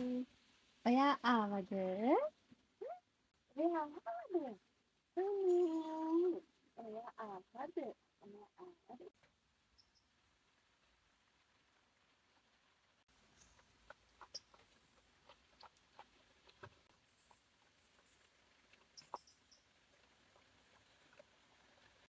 음, 뭐야, 아마들? 뭐야, 아마들? 음, 뭐야, 아마들? 뭐야, 아마들?